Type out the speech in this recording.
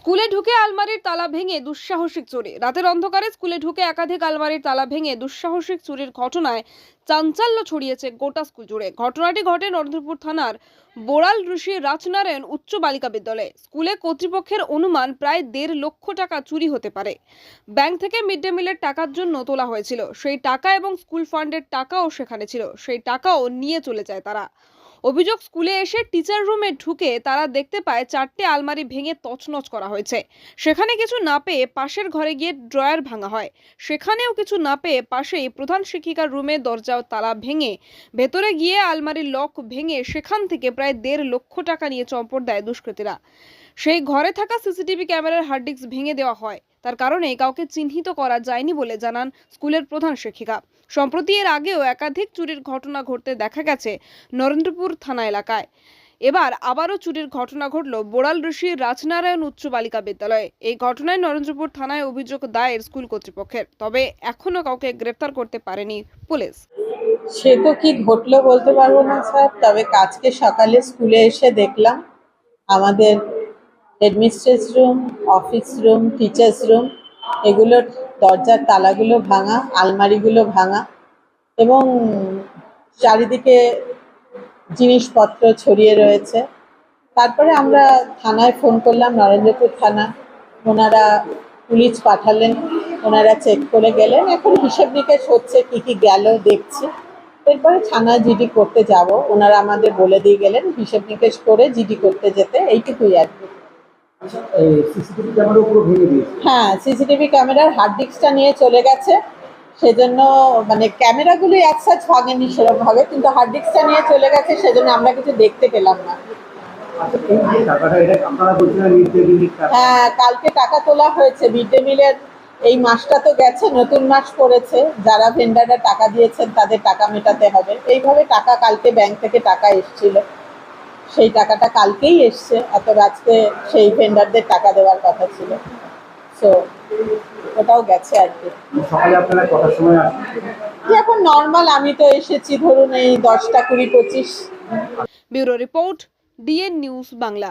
স্কুলে ঢুকে আলমারির তালা ভেঙে দুঃসাহসিক চুরি। রাতের অন্ধকারে স্কুলে ঢুকে একাধিক আলমারির তালা ভেঙে দুঃসাহসিক চুরির ঘটনায় চাঞ্চল্য ছড়িয়েছে গোটা স্কুল জুড়ে। ঘটনাটি ঘটে নরেন্দ্রপুর থানার বোড়াল ঋষি রাজনারায়ণ উচ্চ বালিকা বিদ্যালয়ে। স্কুলে কর্তৃপক্ষের অনুমান প্রায় দেড় লক্ষ টাকা চুরি হতে পারে। ব্যাংক থেকে মিড ডে মিলের টাকার জন্য তোলা হয়েছিল। সেই টাকা এবং স্কুল ফান্ডের টাকাও সেখানে ছিল। সেই টাকাও নিয়ে চলে যায় তারা। অভিযোগ স্কুলে এসে টিচার রুমে ঢুকে তারা দেখতে পায় চারটে আলমারি ভেঙে তছনছ করা হয়েছে। সেখানে কিছু না পেয়ে পাশের ঘরে গিয়ে ড্রয়ার ভাঙা হয়। সেখানেও কিছু না পেয়ে পাশেই প্রধান শিক্ষিকার রুমে দরজাও তালা ভেঙে ভেতরে গিয়ে আলমারির লক ভেঙে সেখান থেকে প্রায় দেড় লক্ষ টাকা নিয়ে চম্পট দেয় দুষ্কৃতীরা। সেই ঘরে থাকা সিসিটিভি ক্যামেরার হার্ড ডিস্ক ভেঙে দেওয়া হয়। তার কারণে কাউকে চিহ্নিত করা যায়নি বলে জানান স্কুলের প্রধান শিক্ষিকা। সম্প্রতি এর আগেও একাধিক চুরির ঘটনা ঘটতে দেখা গেছে নরেন্দ্রপুর থানা এলাকায়। এবার আবারও চুরির ঘটনা ঘটল বোড়াল ঋষি রাজনারায়ণ উচ্চ বালিকা বিদ্যালয়ে। এই ঘটনায় নরেন্দ্রপুর থানায় অভিযোগ দায়ের স্কুল কর্তৃপক্ষের। তবে এখনও কাউকে গ্রেফতার করতে পারেনি পুলিশ। সে তো কি ঘটলো বলতে পারব না, স্যার। তবে আজকে সকালে স্কুলে এসে দেখলাম আমাদের headmistress room, office room, teachers room, এগুলোর দরজার তালাগুলো ভাঙা, আলমারিগুলো ভাঙা এবং চারিদিকে জিনিসপত্র ছড়িয়ে রয়েছে। তারপরে আমরা থানায় ফোন করলাম, নরেন্দ্রপুর থানা। ওনারা পুলিশ পাঠালেন, ওনারা চেক করে গেলেন। এখন হিসেব নিকেশ হচ্ছে কি কি গেল দেখছি। এরপরে থানা জিডি করতে যাব। ওনারা আমাদের বলে দিয়ে গেলেন, হিসেব নিকেশ করে জিডি করতে যেতে। এইটুকুই আর হ্যাঁ সিসিটিভি ক্যামেরার হার্ড ডিস্কটা নিয়ে চলে গেছে। সেজন্য মানে ক্যামেরাগুলো একসাথ ভাঙেনি সেরকমভাবে কিন্তু হার্ড ডিস্কটা নিয়ে চলে গেছে সেজন্য আমরা কিছু দেখতে পেলাম না। আচ্ছা হ্যাঁ কালকে টাকা তোলা হয়েছে। মিড ডে মিলের এই মাসটা তো গেছে নতুন মাস পড়েছে। যারা ভেন্ডাররা টাকা দিয়েছেন তাদের টাকা মেটাতে হবে। এইভাবে টাকা কালকে ব্যাংক থেকে টাকা এসছিল। সেই টাকাটা কালকেই এসছে এত রাজকে সেই ভেন্ডারদের টাকা দেওয়ার কথা ছিল। সো ওটাও গেছে আর কি। এখন নর্মাল আমি তো এসেছি ধরুন এই দশটা কুড়ি পঁচিশ। Bureau report DN news Bangla.